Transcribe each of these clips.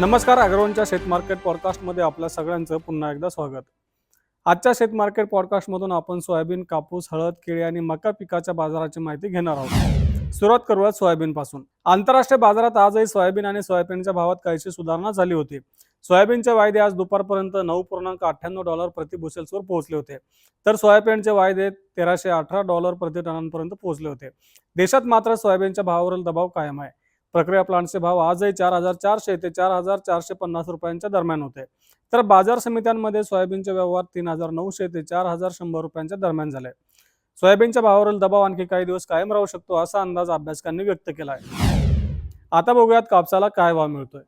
नमस्कार अग्रवनच्या शेत मार्केट पॉडकास्टमध्ये आपल्या सगळ्यांचं पुन्हा एकदा स्वागत. आजच्या शेत मार्केट पॉडकास्टमधून आपण सोयाबीन कापूस हळद केळी आणि मका पिकाच्या बाजाराची माहिती घेणार आहोत. सुरुवात करूयात सोयाबीन पासून. आंतरराष्ट्रीय बाजारात आजही सोयाबीन आणि सोयाबीनच्या भावात काहीशी सुधारणा झाली होती. सोयाबीनचे वायदे आज दुपारपर्यंत नऊ पूर्णांक अठ्ठ्याण्णव डॉलर प्रति बुसेल्सवर पोहोचले होते. तर सोयाबीनचे वायदे तेराशे अठरा डॉलर प्रति टनांपर्यंत पोहोचले होते. देशात मात्र सोयाबीनच्या भावावरील दबाव कायम आहे. प्रक्रिया प्लांटचे भाव आजही चार हजार चारशे ते चार हजार चारशे पन्नास रुपयांच्या दरम्यान होते. तर बाजार समित्यांमध्ये सोयाबीनचे व्यवहार तीन हजार नऊशे ते चार हजार शंभर रुपयांच्या दरम्यान झाले. सोयाबीनच्या भावावरील दबाव आणखी काही दिवस कायम राहू शकतो असा अंदाज अभ्यासकांनी व्यक्त केला आहे आता बघूयात कापसाला काय भाव मिळतोय.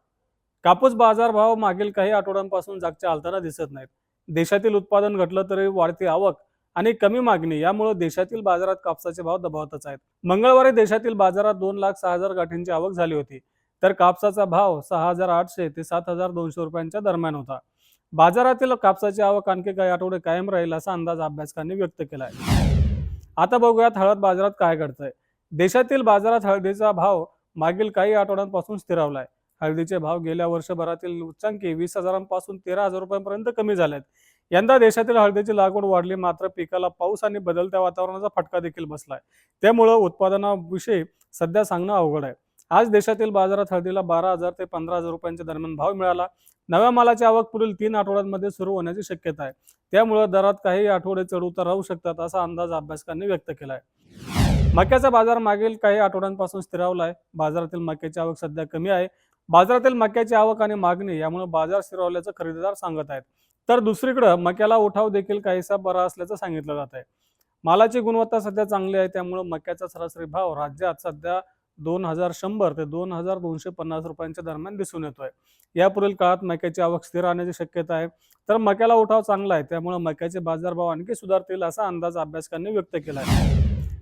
कापूस बाजार भाव मागील काही आठवड्यांपासून जागच्या हालताना दिसत नाहीत. देशातील उत्पादन घटलं तरी वाढती आवक आणि कमी मागणी. यामुळे देशातील बाजारात कापसाचे भाव दबावतच आहेत. मंगळवारी देशातील बाजारात दोन लाख सहा हजार गाठींची आवक झाली होती. तर कापसाचा भाव सहा हजार आठशे ते सात हजार दोनशे रुपयांच्या दरम्यान होता. बाजारातील कापसाची आवक आणखी काही आठवडे कायम राहील असा अंदाज अभ्यासकांनी व्यक्त केला आहे आता बघूयात हळद बाजारात काय घडतंय. देशातील बाजारात हळदीचा भाव मागील काही आठवड्यांपासून स्थिरावलाय. हळदीचे भाव गेल्या वर्षभरातील उच्चांकी वीस हजारांपासून तेरा हजार रुपयांपर्यंत कमी झालेत. यंदा देशातील हळदीची लागवड वाढली मात्र पिकाला पाऊस आणि बदलत्या वातावरणाचा फटका देखील बसलाय. त्यामुळं उत्पादनाविषयी सध्या सांगणं अवघड आहे. आज देशातील बाजारात हळदीला बारा हजार ते पंधरा हजार रुपयांच्या दरम्यान भाव मिळाला. नव्या मालाची आवक पुढील तीन आठवड्यांमध्ये सुरू होण्याची शक्यता आहे. त्यामुळे दरात काही आठवडे चढ उतार राहू शकतात असा अंदाज अभ्यासकांनी व्यक्त केला आहे मक्याचा बाजार मागील काही आठवड्यांपासून स्थिरावला आहे बाजारातील मक्याची आवक सध्या कमी आहे. बाजारातील मक्याची आवक आणि मागणी यामुळे बाजार स्थिरावल्याचं खरेदीदार सांगत आहेत. तर दुसरीकडं मक्याला उठाव देखील काहीसा बरा असल्याचं सांगितलं जात आहे. मालाची गुणवत्ता सध्या चांगली आहे त्यामुळे मक्याचा सरासरी भाव राज्यात सध्या दोन हजार शंभर ते दोन हजार दोनशे पन्नास रुपयांच्या दरम्यान दिसून येतोय. यापुढील काळात मक्याची आवक स्थिर राहण्याची शक्यता आहे. तर मक्याला उठाव चांगला आहे त्यामुळे मक्याचे बाजारभाव आणखी सुधारतील असा अंदाज अभ्यासकांनी व्यक्त केला आहे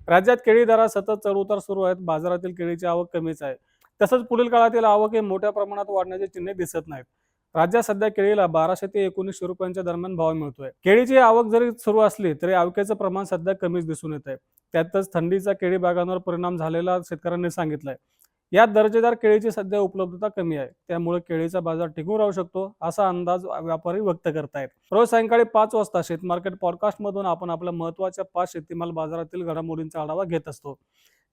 राज्यात केळी दरात सतत चढउतार सुरू आहेत बाजारातील केळीची आवक कमीच आहे. तसंच पुढील काळातील आवक हे मोठ्या प्रमाणात वाढण्याचे चिन्हे दिसत नाहीत. राज्यात सध्या केळीला बाराशे ते एकोणीसशे रुपयांच्या दरम्यान भाव मिळतोय. केळीची आवक जरी सुरू असली तरी आवकेचं प्रमाण सध्या कमीच दिसून येत आहे त्यातच थंडीचा केळी बागांवर परिणाम झालेला शेतकऱ्यांनी सांगितलंय. यात दर्जेदार केळीची सध्या उपलब्धता कमी आहे. त्यामुळे केळीचा बाजार टिकून राहू शकतो असा अंदाज व्यापारी व्यक्त करतायत. रोज सायंकाळी पाच वाजता शेत मार्केट पॉडकास्ट मधून आपण आपल्या महत्त्वाच्या पाच शेतीमाल बाजारातील घडामोडींचा आढावा घेत असतो.